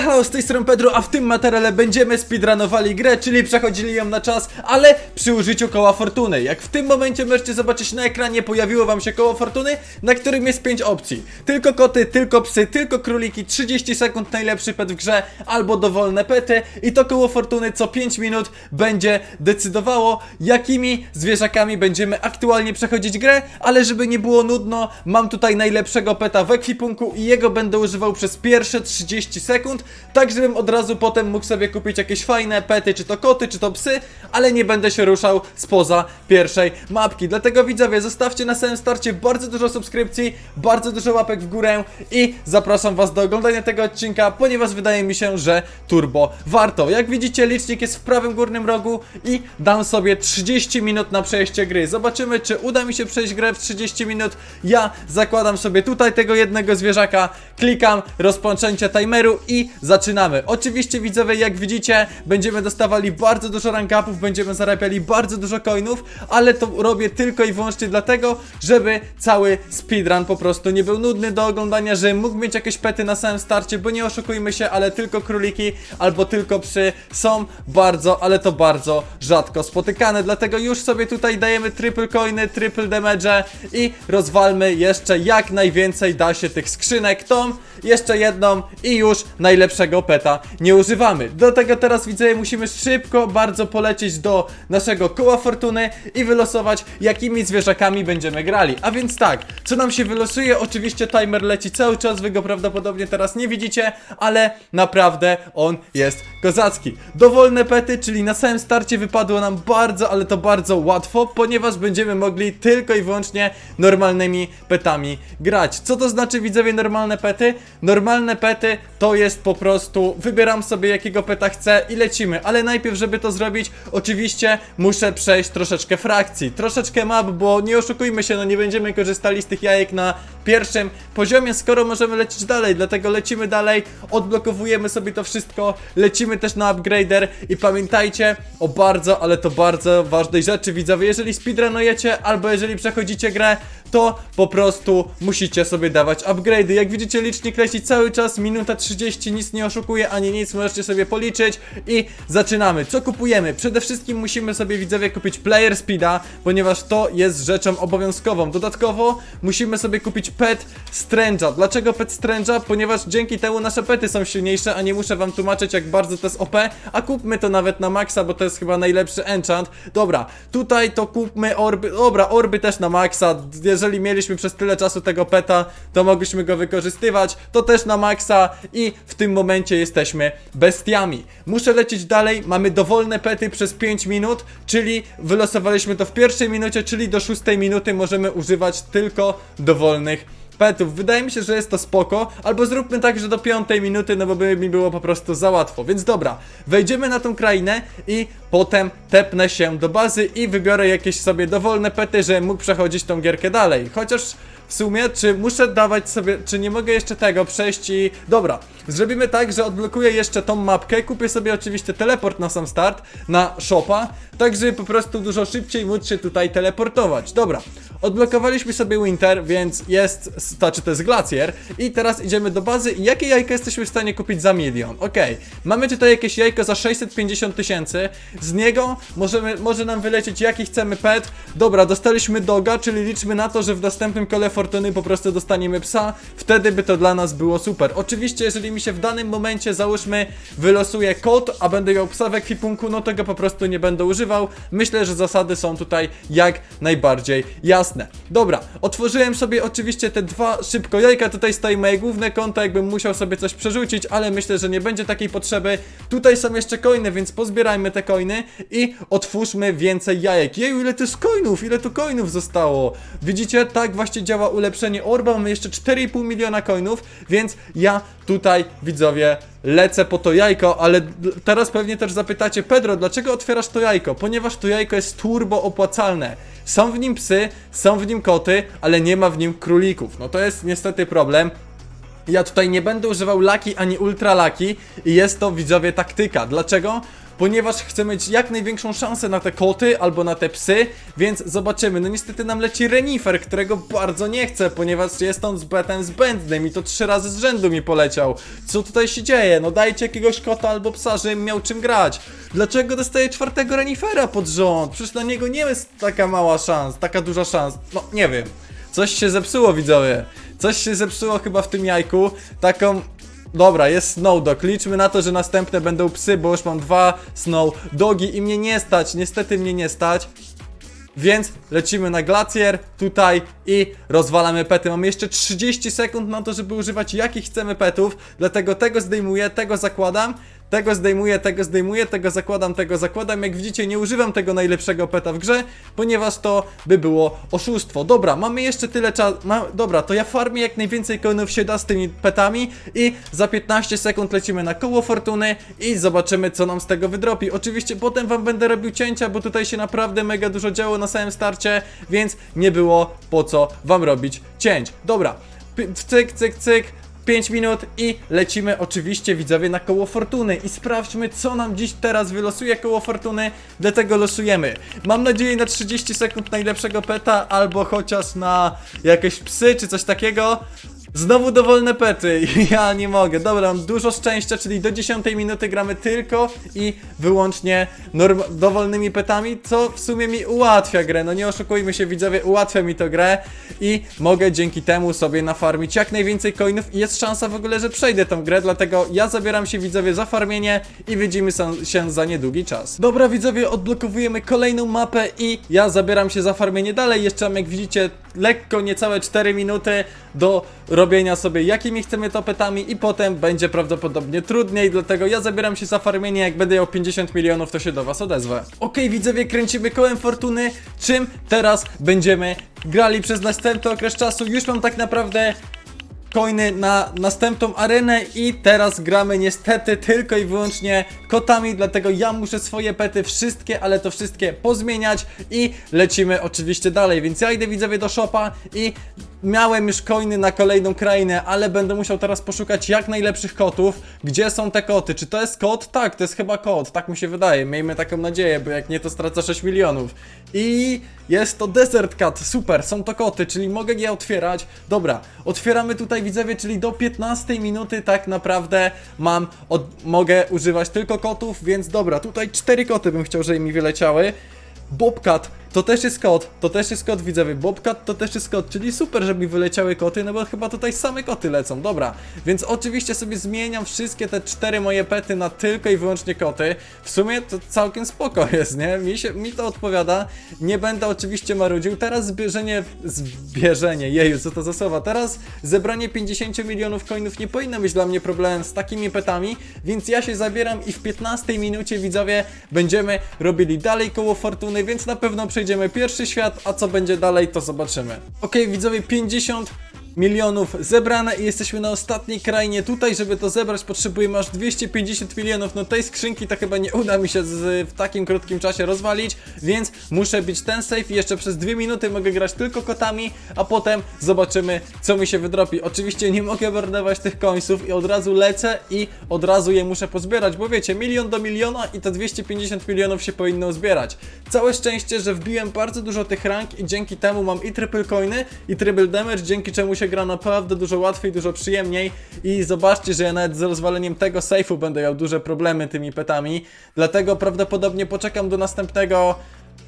Halo, z tej strony Pedro, a w tym materiale będziemy speedrunowali grę, czyli przechodzili ją na czas, ale przy użyciu koła fortuny. Jak w tym momencie możecie zobaczyć na ekranie, pojawiło wam się koło fortuny, na którym jest 5 opcji. Tylko koty, tylko psy, tylko króliki, 30 sekund najlepszy pet w grze, albo dowolne pety i to koło fortuny co 5 minut będzie decydowało, jakimi zwierzakami będziemy aktualnie przechodzić grę, ale żeby nie było nudno, mam tutaj najlepszego peta w ekwipunku i jego będę używał przez pierwsze 30 sekund, tak żebym od razu potem mógł sobie kupić jakieś fajne pety, czy to koty, czy to psy, ale nie będę się ruszał spoza pierwszej mapki. Dlatego widzowie, zostawcie na samym starcie bardzo dużo subskrypcji, bardzo dużo łapek w górę i zapraszam was do oglądania tego odcinka, ponieważ wydaje mi się, że turbo warto. Jak widzicie, licznik jest w prawym górnym rogu i dam sobie 30 minut na przejście gry. Zobaczymy, czy uda mi się przejść grę w 30 minut. Ja zakładam sobie tutaj tego jednego zwierzaka, klikam rozpoczęcie timeru i zaczynamy. Oczywiście widzowie, jak widzicie, będziemy dostawali bardzo dużo rank-upów, będziemy zarabiali bardzo dużo coinów, ale to robię tylko i wyłącznie dlatego, żeby cały speedrun po prostu nie był nudny do oglądania, że mógł mieć jakieś pety na samym starcie, bo nie oszukujmy się, ale tylko króliki albo tylko psy są bardzo, ale to bardzo rzadko spotykane, dlatego już sobie tutaj dajemy triple coiny, triple damage i rozwalmy jeszcze jak najwięcej da się tych skrzynek, tą, jeszcze jedną i już najlepszego peta nie używamy. Do tego teraz widzę, musimy szybko bardzo polecieć do naszego koła fortuny i wylosować jakimi zwierzakami będziemy grali. A więc tak, co nam się wylosuje? Oczywiście timer leci cały czas, wy go prawdopodobnie teraz nie widzicie, ale naprawdę on jest kozacki. Dowolne pety, czyli na samym starcie wypadło nam bardzo, ale to bardzo łatwo, ponieważ będziemy mogli tylko i wyłącznie normalnymi petami grać. Co to znaczy widzowie normalne pety? Normalne pety to jest po prostu wybieram sobie jakiego peta chcę i lecimy, ale najpierw żeby to zrobić oczywiście muszę przejść troszeczkę frakcji, troszeczkę map, bo nie oszukujmy się, no nie będziemy korzystali z tych jajek na pierwszym poziomie, skoro możemy lecieć dalej, dlatego lecimy dalej, odblokowujemy sobie to wszystko, lecimy też na upgrader i pamiętajcie o bardzo, ale to bardzo ważnej rzeczy widzowie, jeżeli speedrunujecie albo jeżeli przechodzicie grę, to po prostu musicie sobie dawać upgrade'y. Jak widzicie licznik leci cały czas, minuta 30, nic nie oszukuje ani nic, możecie sobie policzyć i zaczynamy. Co kupujemy? Przede wszystkim musimy sobie widzowie kupić player speeda, ponieważ to jest rzeczą obowiązkową. Dodatkowo musimy sobie kupić pet Strange'a. Dlaczego pet Strange'a? Ponieważ dzięki temu nasze pety są silniejsze, a nie muszę wam tłumaczyć jak bardzo to jest OP, a kupmy to nawet na maksa, bo to jest chyba najlepszy enchant. Dobra, tutaj to kupmy orby, dobra, orby też na maksa, jeżeli mieliśmy przez tyle czasu tego peta, to mogliśmy go wykorzystywać, to też na maksa i w tym momencie jesteśmy bestiami. Muszę lecieć dalej, mamy dowolne pety przez 5 minut, czyli wylosowaliśmy to w pierwszej minucie, czyli do 6 minuty możemy używać tylko dowolnych petów. Wydaje mi się, że jest to spoko, albo zróbmy tak, że do piątej minuty, no bo by mi było po prostu za łatwo. Więc dobra, wejdziemy na tą krainę i potem tepnę się do bazy i wybiorę jakieś sobie dowolne pety, żebym mógł przechodzić tą gierkę dalej. Chociaż w sumie, czy muszę dawać sobie, czy nie mogę jeszcze tego przejść i... Dobra, zrobimy tak, że odblokuję jeszcze tą mapkę, kupię sobie oczywiście teleport na sam start, na shopa, tak żeby po prostu dużo szybciej móc się tutaj teleportować. Dobra, odblokowaliśmy sobie Winter, więc jest, znaczy to jest glacier i teraz idziemy do bazy i jakie jajko jesteśmy w stanie kupić za milion? Okej, mamy tutaj jakieś jajko za 650 tysięcy, z niego możemy, może nam wylecieć jaki chcemy pet, dobra, dostaliśmy doga, czyli liczmy na to, że w następnym kole fortuny po prostu dostaniemy psa, wtedy by to dla nas było super. Oczywiście, jeżeli mi się w danym momencie, załóżmy, wylosuje kot, a będę miał psa w ekwipunku, no to go po prostu nie będę używał. Myślę, że zasady są tutaj jak najbardziej jasne. Dobra, otworzyłem sobie oczywiście te dwa szybko jajka, tutaj stoi moje główne konto, jakbym musiał sobie coś przerzucić, ale myślę, że nie będzie takiej potrzeby. Tutaj są jeszcze coiny, więc pozbierajmy te coiny i otwórzmy więcej jajek. Jeju, ile to jest coinów, ile tu coinów zostało. Widzicie, tak właśnie działa ulepszenie orba, mamy jeszcze 4,5 miliona coinów, więc ja tutaj, widzowie, lecę po to jajko, ale teraz pewnie też zapytacie, Pedro, dlaczego otwierasz to jajko? Ponieważ to jajko jest turbo opłacalne. Są w nim psy, są w nim koty, ale nie ma w nim królików. No to jest niestety problem. Ja tutaj nie będę używał laki ani ultra laki i jest to widzowie taktyka. Dlaczego? ponieważ chcę mieć jak największą szansę na te koty albo na te psy, więc zobaczymy. No niestety nam leci renifer, którego bardzo nie chcę, ponieważ jest on z betem zbędnym i to trzy razy z rzędu mi poleciał. Co tutaj się dzieje? No dajcie jakiegoś kota albo psa, żebym miał czym grać. Dlaczego dostaję czwartego renifera pod rząd? Przecież na niego nie jest taka mała szans, taka duża szans. No nie wiem. Coś się zepsuło, widzowie. Coś się zepsuło chyba w tym jajku. Taką. Dobra, jest Snow Dog. Liczmy na to, że następne będą psy, bo już mam dwa Snow Dogi i mnie nie stać. Niestety mnie nie stać. Więc lecimy na glacier tutaj i rozwalamy pety. Mamy jeszcze 30 sekund na to, żeby używać jakich chcemy petów. Dlatego tego zdejmuję, tego zakładam. Tego zdejmuję, tego zdejmuję, tego zakładam, tego zakładam. Jak widzicie, nie używam tego najlepszego peta w grze, ponieważ to by było oszustwo. Dobra, mamy jeszcze tyle czasu. Ma... Dobra, to ja farmię jak najwięcej coinów się da z tymi petami i za 15 sekund lecimy na koło fortuny i zobaczymy, co nam z tego wydropi. Oczywiście potem wam będę robił cięcia, bo tutaj się naprawdę mega dużo działo na samym starcie, więc nie było po co wam robić cięć. Dobra, cyk, cyk, cyk. 5 minut i lecimy oczywiście widzowie na koło fortuny i sprawdźmy co nam dziś teraz wylosuje koło fortuny, dlatego losujemy. Mam nadzieję na 30 sekund najlepszego peta albo chociaż na jakieś psy czy coś takiego. Znowu dowolne pety, ja nie mogę. Dobra, mam dużo szczęścia, czyli do 10 minuty gramy tylko i wyłącznie dowolnymi petami, co w sumie mi ułatwia grę. No nie oszukujmy się, widzowie, ułatwia mi to grę i mogę dzięki temu sobie nafarmić jak najwięcej coinów i jest szansa w ogóle, że przejdę tą grę, dlatego ja zabieram się widzowie za farmienie i widzimy się za niedługi czas. Dobra, widzowie, odblokowujemy kolejną mapę i ja zabieram się za farmienie dalej. Jeszcze mam, jak widzicie, lekko niecałe 4 minuty do robienia sobie jakimi chcemy to petami i potem będzie prawdopodobnie trudniej, dlatego ja zabieram się za farmienie, jak będę miał 50 milionów, to się do was odezwę. Okej, widzowie, kręcimy kołem fortuny, czym teraz będziemy grali przez następny okres czasu. Już mam tak naprawdę coiny na następną arenę i teraz gramy niestety tylko i wyłącznie kotami, dlatego ja muszę swoje pety wszystkie, ale to wszystkie pozmieniać i lecimy oczywiście dalej, więc ja idę widzowie do shopa i miałem już coiny na kolejną krainę, ale będę musiał teraz poszukać jak najlepszych kotów, gdzie są te koty, czy to jest kot? Tak, to jest chyba kot, tak mi się wydaje, miejmy taką nadzieję, bo jak nie to stracę 6 milionów. I jest to Desert Cat, super, są to koty, czyli mogę je otwierać. Dobra, otwieramy tutaj widzowie, czyli do 15 minuty tak naprawdę mam, od, mogę używać tylko kotów, więc dobra, tutaj cztery koty bym chciał, żeby mi wyleciały. Bobcat, to też jest kot, to też jest kot widzowie, Bobcat to też jest kot, czyli super, żeby mi wyleciały koty, no bo chyba tutaj same koty lecą, dobra. Więc oczywiście sobie zmieniam wszystkie te cztery moje pety na tylko i wyłącznie koty. W sumie to całkiem spoko jest, nie? Mi, się, mi to odpowiada, nie będę oczywiście marudził. Teraz zbierzenie, zbierzenie, jeju, co to za słowa, teraz zebranie 50 milionów coinów nie powinno być dla mnie problemem z takimi petami, więc ja się zabieram i w 15 minucie widzowie będziemy robili dalej koło fortuny, więc na pewno przejdziemy pierwszy świat, a co będzie dalej to zobaczymy. Okej widzowie, 50 milionów zebrane i jesteśmy na ostatniej krainie. Tutaj, żeby to zebrać, potrzebujemy aż 250 milionów. No tej skrzynki to chyba nie uda mi się z, w takim krótkim czasie rozwalić, więc muszę bić ten safe i jeszcze przez 2 minuty mogę grać tylko kotami, a potem zobaczymy, co mi się wydropi. Oczywiście nie mogę mordować tych końców i od razu lecę i od razu je muszę pozbierać, bo wiecie, milion do miliona i te 250 milionów się powinno zbierać. Całe szczęście, że wbiłem bardzo dużo tych rank i dzięki temu mam i triple coiny, i triple damage, dzięki czemu się gra naprawdę dużo łatwiej, dużo przyjemniej i zobaczcie, że ja nawet z rozwaleniem tego safe'u będę miał duże problemy tymi petami, dlatego prawdopodobnie poczekam do następnego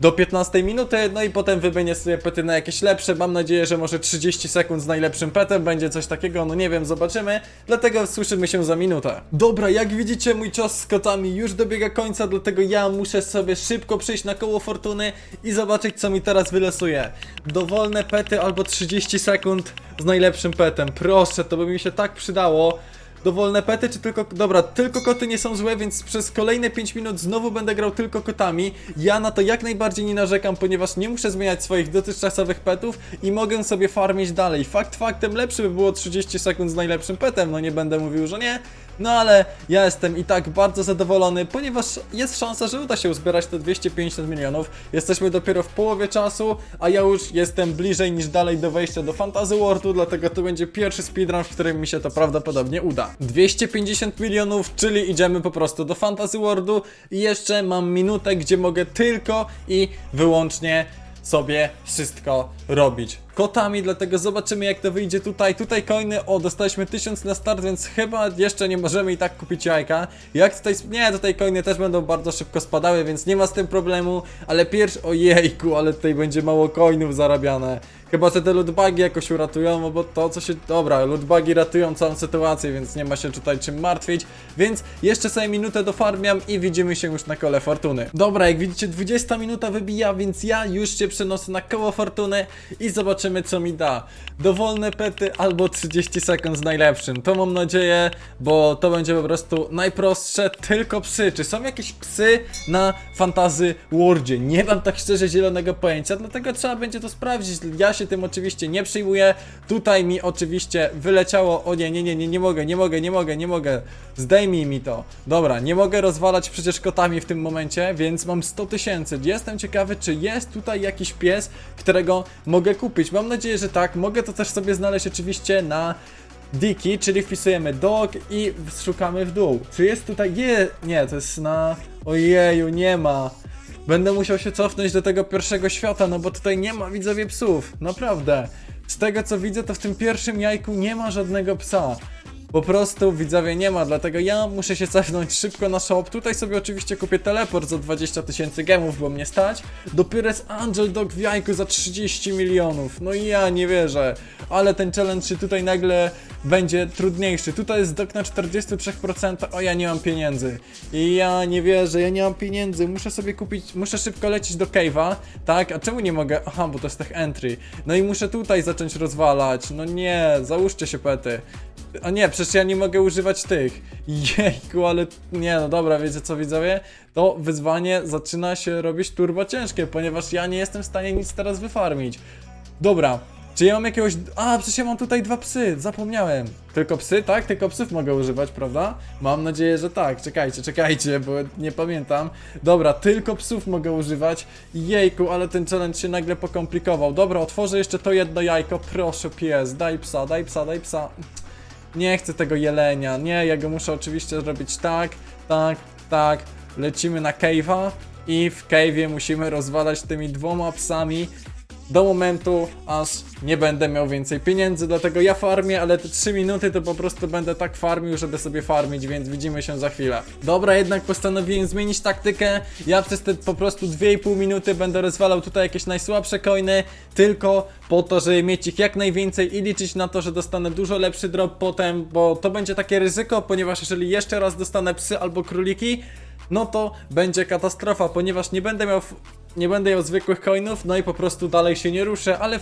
do 15 minuty, no i potem wymienię sobie pety na jakieś lepsze. Mam nadzieję, że może 30 sekund z najlepszym petem będzie coś takiego, no nie wiem, zobaczymy. Dlatego słyszymy się za minutę. Dobra, jak widzicie, mój czas z kotami już dobiega końca, dlatego ja muszę sobie szybko przyjść na koło fortuny i zobaczyć, co mi teraz wylosuje. Dowolne pety albo 30 sekund z najlepszym petem. Proszę, to by mi się tak przydało dowolne pety, czy tylko... Dobra, tylko koty nie są złe, więc przez kolejne 5 minut znowu będę grał tylko kotami. Ja na to jak najbardziej nie narzekam, ponieważ nie muszę zmieniać swoich dotychczasowych petów i mogę sobie farmić dalej. Fakt faktem lepszy by było 30 sekund z najlepszym petem, no nie będę mówił, że nie. No ale ja jestem i tak bardzo zadowolony, ponieważ jest szansa, że uda się uzbierać te 250 milionów. Jesteśmy dopiero w połowie czasu, a ja już jestem bliżej niż dalej do wejścia do Fantasy Worldu, dlatego to będzie pierwszy speedrun, w którym mi się to prawdopodobnie uda. 250 milionów, czyli idziemy po prostu do Fantasy Worldu i jeszcze mam minutę, gdzie mogę tylko i wyłącznie sobie wszystko robić kotami, dlatego zobaczymy jak to wyjdzie tutaj. Tutaj coiny, o dostaliśmy 1000 na start, więc chyba jeszcze nie możemy i tak kupić jajka. Jak tutaj, nie, tutaj coiny też będą bardzo szybko spadały, więc nie ma z tym problemu, ale pierwszy, ojejku, ale tutaj będzie mało coinów zarabiane. Chyba że te lootbagi jakoś uratują, no bo to co się... Dobra, lootbagi ratują całą sytuację, więc nie ma się tutaj czym martwić. Więc jeszcze sobie minutę dofarmiam i widzimy się już na kole fortuny. Dobra, jak widzicie 20 minuta wybija, więc ja już się przenoszę na koło fortuny i zobaczymy co mi da. Dowolne pety albo 30 sekund z najlepszym. To mam nadzieję, bo to będzie po prostu najprostsze, tylko psy. Czy są jakieś psy na Fantazy Worldzie? Nie mam tak szczerze zielonego pojęcia, dlatego trzeba będzie to sprawdzić. Ja się tym oczywiście nie przyjmuję. Tutaj mi oczywiście wyleciało. O nie, nie, nie, nie, nie mogę, nie mogę, nie mogę, nie mogę. Zdejmij mi to. Dobra, nie mogę rozwalać przecież kotami w tym momencie, więc mam 100 tysięcy. Jestem ciekawy, czy jest tutaj jakiś pies, którego mogę kupić. Mam nadzieję, że tak. Mogę to też sobie znaleźć oczywiście na Diki, czyli wpisujemy dog i szukamy w dół. Czy jest tutaj. Nie, nie, to jest na. Ojeju, nie ma. Będę musiał się cofnąć do tego pierwszego świata, no bo tutaj nie ma widzowie psów. Naprawdę. Z tego co widzę, to w tym pierwszym jajku nie ma żadnego psa. Po prostu widzowie nie ma, dlatego ja muszę się cofnąć szybko na shop. Tutaj sobie oczywiście kupię teleport za 20 tysięcy gemów, bo mnie stać. Dopiero jest Angel Dog w jajku za 30 milionów. No i ja nie wierzę. Ale ten challenge się tutaj nagle będzie trudniejszy. Tutaj jest dok na 43%, o ja nie mam pieniędzy. I ja nie wierzę, ja nie mam pieniędzy. Muszę sobie kupić, muszę szybko lecieć do cave'a, tak? A czemu nie mogę? Aha, bo to jest tech entry. No i muszę tutaj zacząć rozwalać. No nie, załóżcie się pety. A nie, przecież ja nie mogę używać tych. Jejku, ale nie, no dobra, wiecie co widzowie? To wyzwanie zaczyna się robić turbo ciężkie, ponieważ ja nie jestem w stanie nic teraz wyfarmić. Dobra, czy ja mam jakiegoś... A, przecież ja mam tutaj dwa psy, zapomniałem. Tylko psy, tak? Tylko psów mogę używać, prawda? Mam nadzieję, że tak. Czekajcie, czekajcie, bo nie pamiętam. Dobra, tylko psów mogę używać. Jejku, ale ten challenge się nagle pokomplikował. Dobra, otworzę jeszcze to jedno jajko. Proszę pies, daj psa, daj psa, daj psa. Nie chcę tego jelenia. Nie, ja go muszę oczywiście zrobić tak, tak, tak. Lecimy na cave'a i w cave'ie musimy rozwalać tymi dwoma psami do momentu, aż nie będę miał więcej pieniędzy, dlatego ja farmię, ale te 3 minuty to po prostu będę tak farmił, żeby sobie farmić, więc widzimy się za chwilę. Dobra, jednak postanowiłem zmienić taktykę. Ja przez te po prostu 2,5 minuty będę rozwalał tutaj jakieś najsłabsze coiny, tylko po to, żeby mieć ich jak najwięcej i liczyć na to, że dostanę dużo lepszy drop potem, bo to będzie takie ryzyko, ponieważ jeżeli jeszcze raz dostanę psy albo króliki, no to będzie katastrofa, ponieważ nie będę miał. Nie będę miał zwykłych coinów, no i po prostu dalej się nie ruszę, ale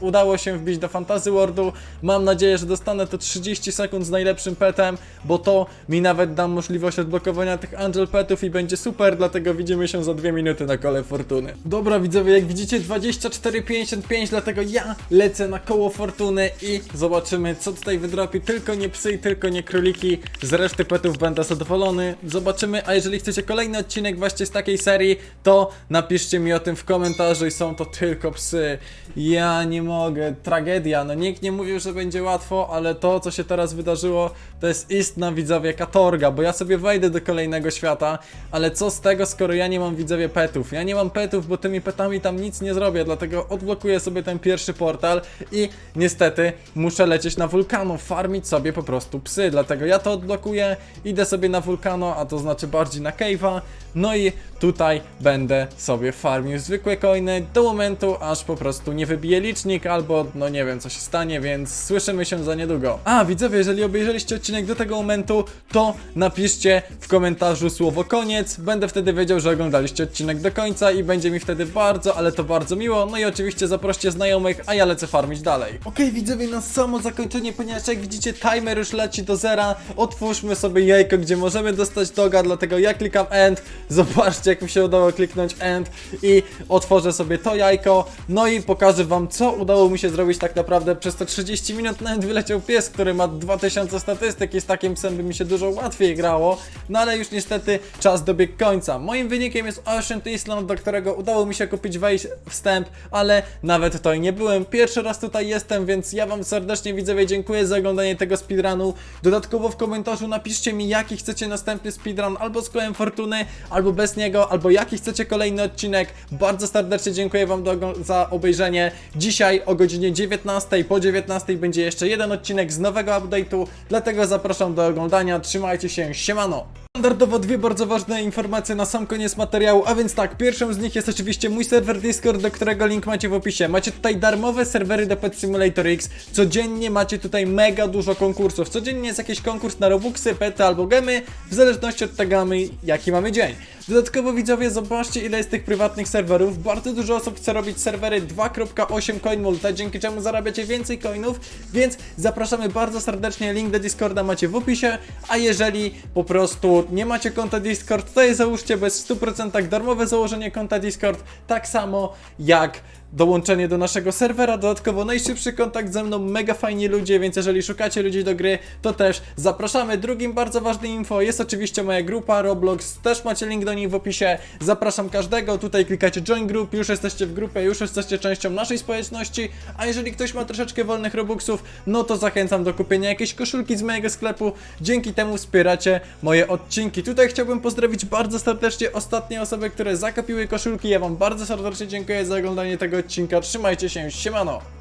udało się wbić do Fantasy Worldu. Mam nadzieję, że dostanę to 30 sekund z najlepszym petem, bo to mi nawet da możliwość odblokowania tych Angel Petów i będzie super, dlatego widzimy się za dwie minuty na kole fortuny. Dobra widzowie, jak widzicie 24,55, dlatego ja lecę na koło fortuny i zobaczymy co tutaj wydropi. Tylko nie psy i tylko nie króliki, z reszty petów będę zadowolony. Zobaczymy, a jeżeli chcecie kolejny odcinek właśnie z takiej serii, to napiszcie mi o tym w komentarzu i są to tylko psy. Ja nie mogę, tragedia, no nikt nie mówił, że będzie łatwo, ale to co się teraz wydarzyło, to jest istna widzowie katorga, bo ja sobie wejdę do kolejnego świata, ale co z tego, skoro ja nie mam widzowie petów? Ja nie mam petów, bo tymi petami tam nic nie zrobię, dlatego odblokuję sobie ten pierwszy portal i niestety muszę lecieć na wulkanu, farmić sobie po prostu psy, dlatego ja to odblokuję, idę sobie na wulkano, a to znaczy bardziej na cave'a, no i tutaj będę sobie farmił zwykłe coiny do momentu, aż po prostu nie wybije licznik, albo no nie wiem co się stanie, więc słyszymy się za niedługo. A widzowie, jeżeli obejrzeliście odcinek do tego momentu, to napiszcie w komentarzu słowo koniec, będę wtedy wiedział, że oglądaliście odcinek do końca i będzie mi wtedy bardzo, ale to bardzo miło, no i oczywiście zaproście znajomych, a ja lecę farmić dalej. Okej widzowie, na samo zakończenie, ponieważ jak widzicie timer już leci do zera, otwórzmy sobie jajko, gdzie możemy dostać doga, dlatego ja klikam end, zobaczcie jak mi się udało kliknąć end, i otworzę sobie to jajko, no i pokażę wam co udało mi się zrobić tak naprawdę przez te 30 minut, nawet wyleciał pies, który ma 2000 statystyk i z takim psem by mi się dużo łatwiej grało, no ale już niestety czas dobiegł końca. Moim wynikiem jest Ocean Island, do którego udało mi się kupić wejść wstęp, ale nawet to i nie byłem. Pierwszy raz tutaj jestem, więc ja wam serdecznie widzowie dziękuję za oglądanie tego speedrunu. Dodatkowo w komentarzu napiszcie mi jaki chcecie następny speedrun, albo z kołem fortuny, albo bez niego, albo jaki chcecie kolejny odcinek. Bardzo serdecznie dziękuję wam za obejrzenie. Dzisiaj o godzinie 19, po 19 będzie jeszcze jeden odcinek z nowego update'u, dlatego zapraszam do oglądania. Trzymajcie się, siemano! Standardowo dwie bardzo ważne informacje na sam koniec materiału, a więc tak, pierwszą z nich jest oczywiście mój serwer Discord, do którego link macie w opisie. Macie tutaj darmowe serwery do Pet Simulator X, codziennie macie tutaj mega dużo konkursów. Codziennie jest jakiś konkurs na Robuxy, pety albo gemy, w zależności od tego jaki mamy dzień. Dodatkowo widzowie, zobaczcie ile jest tych prywatnych serwerów. Bardzo dużo osób chce robić serwery 2.8 CoinMulta, dzięki czemu zarabiacie więcej coinów, więc zapraszamy bardzo serdecznie, link do Discorda macie w opisie, a jeżeli po prostu nie macie konta Discord, to je załóżcie, jest w 100% darmowe założenie konta Discord, tak samo jak dołączenie do naszego serwera, dodatkowo najszybszy kontakt ze mną, mega fajni ludzie, więc jeżeli szukacie ludzi do gry, to też zapraszamy. Drugim bardzo ważnym info jest oczywiście moja grupa Roblox, też macie link do niej w opisie, zapraszam każdego, tutaj klikacie join group, już jesteście w grupie, już jesteście częścią naszej społeczności, a jeżeli ktoś ma troszeczkę wolnych Robuxów, no to zachęcam do kupienia jakiejś koszulki z mojego sklepu, dzięki temu wspieracie moje odcinki. Tutaj chciałbym pozdrowić bardzo serdecznie ostatnie osoby, które zakapiły koszulki, ja wam bardzo serdecznie dziękuję za oglądanie tego odcinka, trzymajcie się, siemano!